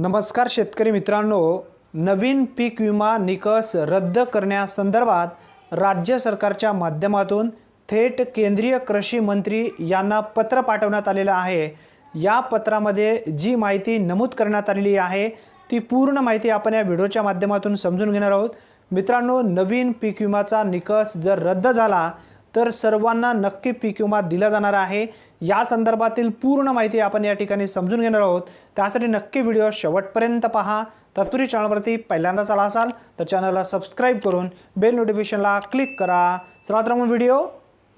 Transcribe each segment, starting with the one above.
नमस्कार शेतकरी मित्रांनो नवीन पीक विमा निकष रद्द करण्यासंदर्भात राज्य सरकारच्या माध्यमातून थेट केंद्रीय कृषी मंत्री यांना पत्र पाठवण्यात आलेलं आहे. या पत्रामध्ये जी माहिती नमूद करण्यात आलेली आहे ती पूर्ण माहिती आपण या व्हिडिओच्या माध्यमातून समजून घेणार आहोत. मित्रांनो नवीन पीक विमाचा निकष जर रद्द झाला तर सर्वांना नक्की पीक विमा दिला जाणार आहे. या संदर्भातील पूर्ण माहिती आपण या ठिकाणी समजून घेणार आहोत. त्यासाठी नक्की व्हिडिओ शेवटपर्यंत पहा. तत्पूर्वी चॅनलवरती पहिल्यांदाच आला असाल तर चॅनलला सबस्क्राईब करून बेल नोटिफिकेशनला क्लिक करा. चला तर मग व्हिडिओ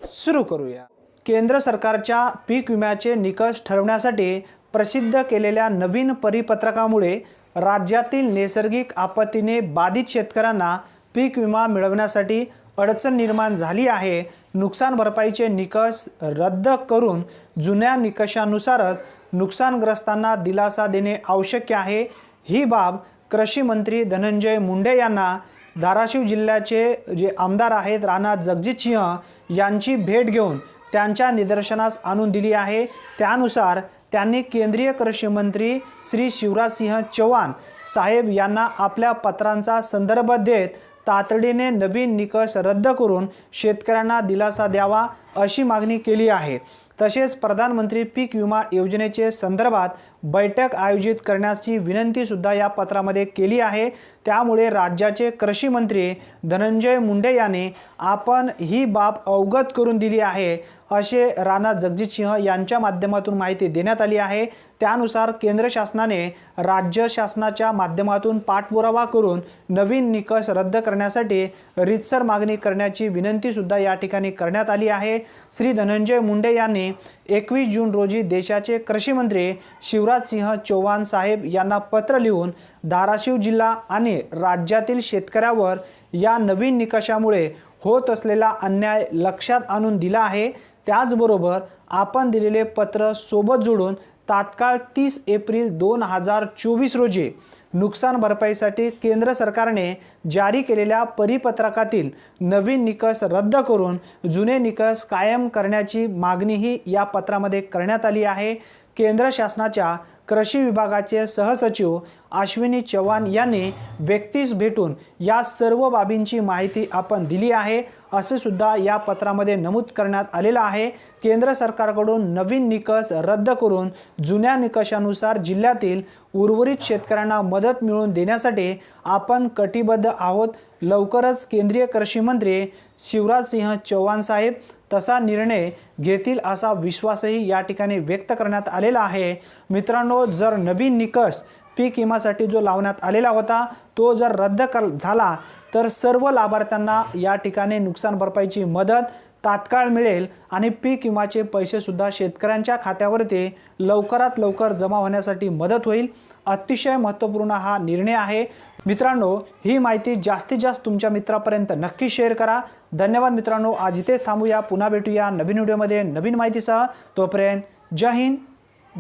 सुरू करूया. केंद्र सरकारच्या पीक विम्याचे निकष ठरवण्यासाठी प्रसिद्ध केलेल्या नवीन परिपत्रकामुळे राज्यातील नैसर्गिक आपत्तीने बाधित शेतकऱ्यांना पीक विमा मिळवण्यासाठी अडचण निर्माण झाली आहे. नुकसान भरपाईचे निकष रद्द करून जुन्या निकषानुसारच नुकसानग्रस्तांना दिलासा देणे आवश्यक आहे. ही बाब कृषी मंत्री धनंजय मुंडे यांना धाराशिव जिल्ह्याचे जे आमदार आहेत राणा जगजित सिंह यांची भेट घेऊन त्यांच्या निदर्शनास आणून दिली आहे. त्यानुसार त्यांनी केंद्रीय कृषी मंत्री श्री शिवराजसिंह चौहान साहेब यांना आपल्या पत्रांचा संदर्भ देत तातडीने नवीन निकष रद्द करून शेतकऱ्यांना दिलासा द्यावा अशी मागणी केली आहे. तसेच प्रधानमंत्री पीक विमा योजनेचे संदर्भात बैठक आयोजित करण्याची विनंतीसुद्धा या पत्रामध्ये केली आहे. त्यामुळे राज्याचे कृषी मंत्री धनंजय मुंडे यांनी आपण ही बाब अवगत करून दिली आहे असे राणा जगजित सिंह यांच्या माध्यमातून माहिती देण्यात आली आहे. त्यानुसार केंद्र शासनाने राज्य शासनाच्या माध्यमातून पाठपुरावा करून नवीन निकष रद्द करण्यासाठी रितसर मागणी करण्याची विनंतीसुद्धा या ठिकाणी करण्यात आली आहे. श्री धनंजय मुंडे यांनी एकवीस जून रोजी देशाचे कृषी मंत्री शिवराज सिंह चौहान साहेब यांना पत्र लिहून धाराशिव जिल्हा आणि राज्यातील शेतकऱ्यावर या नवीन निकषामुळे होत असलेला अन्याय लक्षात आणून दिला आहे. त्याचबरोबर आपण दिलेले पत्र सोबत जोडून तात्काळ तीस एप्रिल दोन हजार चोवीस रोजी नुकसान भरपाईसाठी केंद्र सरकारने जारी केलेल्या परिपत्रकातील नवीन निकष रद्द करून जुने निकष कायम करण्याची मागणीही या पत्रामध्ये करण्यात आली आहे. केंद्र शासनाच्या कृषी विभागाचे सहसचिव अश्विनी चव्हाण यांनी व्यक्तीस भेटून या सर्व बाबींची माहिती आपण दिली आहे. असे सुद्धा या पत्रामध्ये नमूद करण्यात आलेलं आहे. केंद्र सरकारकडून नवीन निकष रद्द करून जुन्या निकषानुसार जिल्ह्यातील उर्वरित शेतकऱ्यांना मदत मिळवून देण्यासाठी आपण कटिबद्ध आहोत. लवकरच केंद्रीय कृषी मंत्री शिवराजसिंह चौहान साहेब तसा निर्णय घेतील असा विश्वासही या ठिकाणी व्यक्त करण्यात आलेला आहे. मित्रांनो जर नवीन निकष पीक विमासाठी जो लावण्यात आलेला होता तो जर रद्द कर झाला तर सर्व लाभार्थ्यांना या ठिकाणी नुकसान भरपाईची मदत तात्काळ मिळेल आणि पीक विमाचे पैसेसुद्धा शेतकऱ्यांच्या खात्यावरती लवकरात लवकर जमा होण्यासाठी मदत होईल. अतिशय महत्त्वपूर्ण हा निर्णय आहे. मित्रांनो ही माहिती जास्तीत जास्त तुमच्या मित्रापर्यंत नक्की शेअर करा. धन्यवाद मित्रांनो. आज इथेच थांबूया. पुन्हा भेटूया नवीन व्हिडिओमध्ये नवीन माहितीसह. तोपर्यंत जय हिंद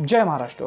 जय महाराष्ट्र.